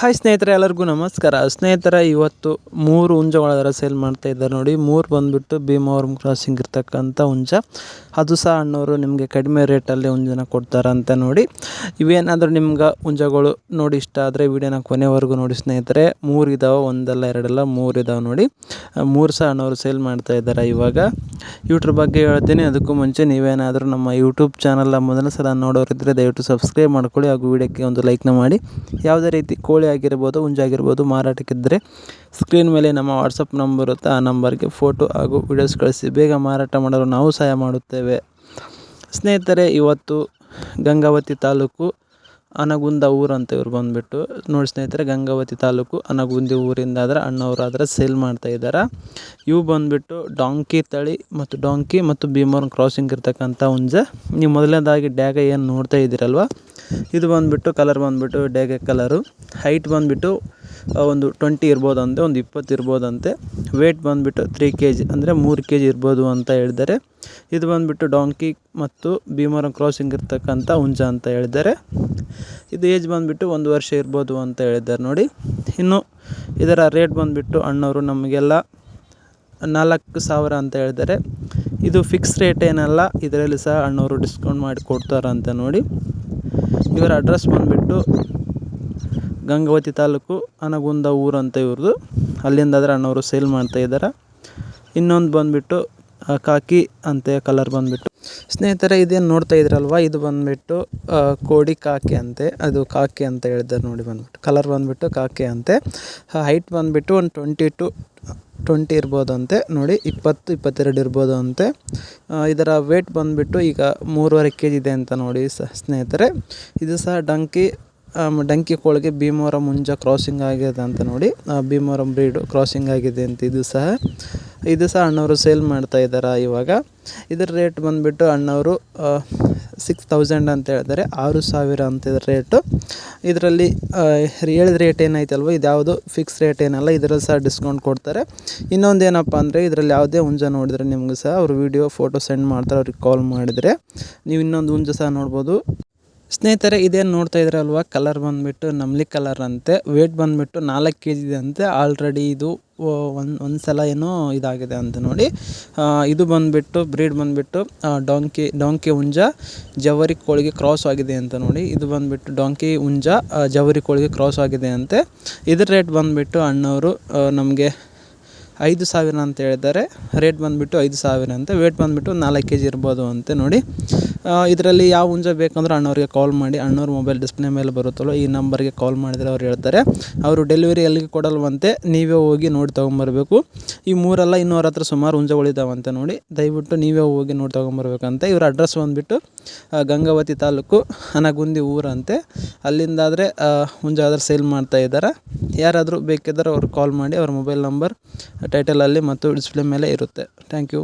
Hi ಸ್ನೇಹಿತರೆ, ಎಲ್ಲರಿಗೂ ನಮಸ್ಕಾರ. ಸ್ನೇಹಿತರೆ, ಇವತ್ತು ಮೂರು ಹುಂಜಗಳ ಸೇಲ್ ಮಾಡ್ತಾ ಇದ್ದಾರೆ ನೋಡಿ. ಮೂರು ಬಂದುಬಿಟ್ಟು ಭೀಮವರಂ ಕ್ರಾಸಿಂಗ್ ಇರ್ತಕ್ಕಂಥ ಹುಂಜ. ಅದು ಸಹ ಅಣ್ಣವರು ನಿಮಗೆ ಕಡಿಮೆ ರೇಟಲ್ಲಿ ಹುಂಜನ ಕೊಡ್ತಾರಂತ ನೋಡಿ. ಇವೇನಾದರೂ ನಿಮ್ಗೆ ಹುಂಜಗಳು ನೋಡಿ ಇಷ್ಟ ಆದರೆ ವಿಡಿಯೋನ ಕೊನೆವರೆಗೂ ನೋಡಿ ಸ್ನೇಹಿತರೆ. ಮೂರು ಇದಾವೆ ಒಂದಲ್ಲ, ಎರಡಲ್ಲ ಮೂರು ಇದಾವೆ ನೋಡಿ. ಮೂರು ಸಹ ಅಣ್ಣವರು ಸೇಲ್ ಮಾಡ್ತಾ ಇದ್ದಾರೆ ಇವಾಗ? ಇವ್ರ ಬಗ್ಗೆ ಹೇಳ್ತೀನಿ. ಅದಕ್ಕೂ ಮುಂಚೆ ನೀವೇನಾದರೂ ನಮ್ಮ ಯೂಟ್ಯೂಬ್ ಚಾನಲ್ನ ಮೊದಲ ಸಲ ನೋಡೋರಿದ್ದರೆ ದಯವಿಟ್ಟು ಸಬ್ಸ್ಕ್ರೈಬ್ ಮಾಡ್ಕೊಳ್ಳಿ ಹಾಗೂ ವಿಡಿಯೋಕ್ಕೆ ಒಂದು ಲೈಕ್ನ ಮಾಡಿ. ಯಾವುದೇ ರೀತಿ ಕೋಳಿ ಆಗಿರ್ಬೋದು ಹುಂಜಾಗಿರ್ಬೋದು ಮಾರಾಟಕ್ಕಿದ್ದರೆ ಸ್ಕ್ರೀನ್ ಮೇಲೆ ನಮ್ಮ ವಾಟ್ಸಪ್ ನಂಬರ್ ಇರುತ್ತೆ ಆ ನಂಬರ್ಗೆ ಫೋಟೋ ಹಾಗೂ ವಿಡಿಯೋಸ್ ಕಳಿಸಿ. ಬೇಗ ಮಾರಾಟ ಮಾಡಲು ನಾವು ಸಹಾಯ ಮಾಡುತ್ತೇವೆ. ಸ್ನೇಹಿತರೆ, ಇವತ್ತು ಗಂಗಾವತಿ ತಾಲೂಕು ಅನಗುಂದ ಊರು ಅಂತ ಇವ್ರು ಬಂದುಬಿಟ್ಟು ನೋಡಿ ಸ್ನೇಹಿತರೆ, ಗಂಗಾವತಿ ತಾಲೂಕು ಅನಗುಂದಿ ಊರಿಂದ ಆದರೆ ಅಣ್ಣವರಾದರೆ ಸೇಲ್ ಮಾಡ್ತಾ ಇದ್ದಾರೆ ಇವು ಬಂದುಬಿಟ್ಟು ಡಾಂಕಿ ತಳಿ ಮತ್ತು ಡಾಂಕಿ ಮತ್ತು ಭೀಮವರಂ ಕ್ರಾಸಿಂಗ್ ಇರ್ತಕ್ಕಂಥ ಹುಂಜ. ನೀವು ಮೊದಲನೇದಾಗಿ ಡ್ಯಾಗ ಏನು ನೋಡ್ತಾ ಇದ್ದೀರಲ್ವ? ಇದು ಬಂದುಬಿಟ್ಟು ಕಲರ್ ಬಂದುಬಿಟ್ಟು ಡೇಗೆ ಕಲರು ಹೈಟ್ ಬಂದುಬಿಟ್ಟು ಒಂದು ಟ್ವೆಂಟಿ ಇರ್ಬೋದಂತೆ, ಒಂದು ಇಪ್ಪತ್ತು ಇರ್ಬೋದಂತೆ. ವೇಟ್ ಬಂದುಬಿಟ್ಟು ತ್ರೀ ಕೆ ಜಿ ಅಂದರೆ ಮೂರು ಕೆ ಜಿ ಇರ್ಬೋದು ಅಂತ ಹೇಳಿದ್ದಾರೆ. ಇದು ಬಂದುಬಿಟ್ಟು ಡಾಂಕಿ ಮತ್ತು ಭೀಮವರಂ ಕ್ರಾಸಿಂಗ್ ಇರ್ತಕ್ಕಂಥ ಹುಂಜ ಅಂತ ಹೇಳಿದ್ದಾರೆ. ಇದು ಏಜ್ ಬಂದುಬಿಟ್ಟು ಒಂದು ವರ್ಷ ಇರ್ಬೋದು ಅಂತ ಹೇಳಿದ್ದಾರೆ ನೋಡಿ. ಇನ್ನು ಇದರ ರೇಟ್ ಬಂದುಬಿಟ್ಟು ಅಣ್ಣವರು ನಮಗೆಲ್ಲ ನಾಲ್ಕು ಸಾವಿರ ಅಂತ ಹೇಳಿದ್ದಾರೆ. ಇದು ಫಿಕ್ಸ್ ರೇಟ್ ಏನಲ್ಲ, ಇದರಲ್ಲಿ ಸಹ ಅಣ್ಣವರು ಡಿಸ್ಕೌಂಟ್ ಮಾಡಿ ಕೊಡ್ತಾರಂತೆ ನೋಡಿ. ಇವರ ಅಡ್ರೆಸ್ ಬಂದುಬಿಟ್ಟು ಗಂಗಾವತಿ ತಾಲೂಕು ಅನಗುಂದ ಊರು ಅಂತ ಇವ್ರದ್ದು ಅಲ್ಲಿಂದ ಆದರೆ ಅಣ್ಣವರು ಸೇಲ್ ಮಾಡ್ತಾ ಇದ್ದಾರೆ ಇನ್ನೊಂದು ಬಂದುಬಿಟ್ಟು ಕಾಕಿ ಅಂತೆ ಕಲರ್ ಬಂದುಬಿಟ್ಟು. ಸ್ನೇಹಿತರೆ, ಇದೇನು ನೋಡ್ತಾ ಇದ್ರಲ್ವ? ಇದು ಬಂದುಬಿಟ್ಟು ಕೋಡಿ ಕಾಕಿ ಅಂತೆ. ಅದು ಕಾಕಿ ಅಂತ ಹೇಳಿದ್ದಾರೆ ನೋಡಿ ಬಂದುಬಿಟ್ಟು. ಕಲರ್ ಬಂದುಬಿಟ್ಟು ಕಾಕಿ ಅಂತೆ. ಹೈಟ್ ಬಂದುಬಿಟ್ಟು ಒಂದು ಟ್ವೆಂಟಿ ಟು ಟ್ವೆಂಟಿ ಇರ್ಬೋದಂತೆ. ನೋಡಿ, ಇಪ್ಪತ್ತು, ಇಪ್ಪತ್ತೆರಡು ಇರ್ಬೋದು ಅಂತೆ ಇದರ ವೇಟ್ ಬಂದುಬಿಟ್ಟು ಈಗ ಮೂರುವರೆ ಕೆ ಜಿ ಇದೆ ಅಂತ ನೋಡಿ ಸ್ನೇಹಿತರೆ. ಇದು ಸಹ ಡಂಕಿ ಡಂಕಿ ಕೋಳಿಗೆ ಭೀಮವರಂ ಮುಂಜ ಕ್ರಾಸಿಂಗ್ ಆಗಿದೆ ಅಂತ ನೋಡಿ ಭೀಮವರಂ ಬ್ರೀಡು ಕ್ರಾಸಿಂಗ್ ಆಗಿದೆ ಅಂತ ಇದು ಸಹ. ಇದು ಸಹ ಅಣ್ಣವರು ಸೇಲ್ ಮಾಡ್ತಾ ಇದ್ದಾರೆ ಇವಾಗ. ಇದರ ರೇಟ್ ಬಂದುಬಿಟ್ಟು ಅಣ್ಣವರು ಸಿಕ್ಸ್ ತೌಸಂಡ್ ಅಂತ ಹೇಳ್ತಾರೆ ಆರು ಸಾವಿರ ಅಂತ ರೇಟು. ಇದರಲ್ಲಿ ಹೇಳಿದ ರೇಟ್ ಏನೈತಲ್ವ ಇದು ಯಾವುದು ಫಿಕ್ಸ್ ರೇಟ್ ಏನಲ್ಲ, ಇದರಲ್ಲಿ ಸಹ ಡಿಸ್ಕೌಂಟ್ ಕೊಡ್ತಾರೆ. ಇನ್ನೊಂದು ಏನಪ್ಪ ಅಂದರೆ, ಇದರಲ್ಲಿ ಯಾವುದೇ ಹುಂಜ ನೋಡಿದರೆ ನಿಮಗೂ ಸಹ ಅವರು ವೀಡಿಯೋ ಫೋಟೋ ಸೆಂಡ್ ಮಾಡ್ತಾರೆ, ಅವ್ರಿಗೆ ಕಾಲ್ ಮಾಡಿದರೆ. ನೀವು ಇನ್ನೊಂದು ಹುಂಜ ಸಹ ನೋಡ್ಬೋದು. ಸ್ನೇಹಿತರೆ, ಇದೇನು ನೋಡ್ತಾ ಇದ್ರಲ್ವ? ಕಲರ್ ಬಂದುಬಿಟ್ಟು ನಮ್ಲಿ ಕಲರ್ ಅಂತೆ. ವೇಟ್ ಬಂದುಬಿಟ್ಟು ನಾಲ್ಕು ಕೆ ಜಿ ಇದೆ ಅಂತೆ. ಆಲ್ರೆಡಿ ಇದು ಒಂದು ಒಂದು ಸಲ ಏನೋ ಇದಾಗಿದೆ ಅಂತ ನೋಡಿ. ಇದು ಬಂದುಬಿಟ್ಟು ಬ್ರೀಡ್ ಬಂದುಬಿಟ್ಟು ಡಾಂಕಿ ಡಾಂಕಿ ಹುಂಜ, ಜವರಿ ಕೋಳಿಗೆ ಕ್ರಾಸ್ ಆಗಿದೆ ಅಂತ ನೋಡಿ. ಇದು ಬಂದುಬಿಟ್ಟು ಡಾಂಕಿ ಹುಂಜ ಜವರಿ ಕೋಳಿಗೆ ಕ್ರಾಸ್ ಆಗಿದೆ ಅಂತೆ. ಇದ್ರ ರೇಟ್ ಬಂದುಬಿಟ್ಟು ಅಣ್ಣವರು ನಮಗೆ ಐದು ಸಾವಿರ ಅಂತ ಹೇಳಿದ್ದಾರೆ. ರೇಟ್ ಬಂದುಬಿಟ್ಟು ಐದು ಸಾವಿರ ಅಂತೆ. ವೇಟ್ ಬಂದುಬಿಟ್ಟು ನಾಲ್ಕು ಕೆ ಜಿ ಇರ್ಬೋದು ಅಂತೆ ನೋಡಿ. ಇದರಲ್ಲಿ ಯಾವ ಹುಂಜ ಬೇಕಂದ್ರೆ ಅಣ್ಣವ್ರಿಗೆ ಕಾಲ್ ಮಾಡಿ, ಅಣ್ಣವ್ರ ಮೊಬೈಲ್ ಡಿಸ್ಪ್ಲೇ ಮೇಲೆ ಬರುತ್ತಲ್ಲೋ ಈ ನಂಬರ್ಗೆ ಕಾಲ್ ಮಾಡಿದರೆ ಅವ್ರು ಹೇಳ್ತಾರೆ. ಅವರು ಡೆಲಿವರಿ ಎಲ್ಲಿಗೆ ಕೊಡಲ್ವಂತೆ, ನೀವೇ ಹೋಗಿ ನೋಡಿ ತೊಗೊಂಬರ್ಬೇಕು. ಈ ಮೂರಲ್ಲ ಇನ್ನೂರ ಹತ್ರ ಸುಮಾರು ಹುಂಜಗಳಿದ್ದಾವಂತೆ ನೋಡಿ, ದಯವಿಟ್ಟು ನೀವೇ ಹೋಗಿ ನೋಡಿ ತೊಗೊಂಬರ್ಬೇಕಂತೆ. ಇವ್ರ ಅಡ್ರೆಸ್ ಬಂದುಬಿಟ್ಟು ಗಂಗಾವತಿ ತಾಲೂಕು, ಅನಗುಂದಿ ಊರಂತೆ ಅಲ್ಲಿಂದಾದರೆ ಹುಂಜ ಸೇಲ್ ಮಾಡ್ತಾ ಇದ್ದಾರೆ. ಯಾರಾದರೂ ಬೇಕಿದ್ದರೆ ಅವ್ರು ಕಾಲ್ ಮಾಡಿ, ಅವ್ರ ಮೊಬೈಲ್ ನಂಬರ್ ಟೈಟಲಲ್ಲಿ ಮತ್ತು ಡಿಸ್ಪ್ಲೇ ಮೇಲೆ ಇರುತ್ತೆ. Thank you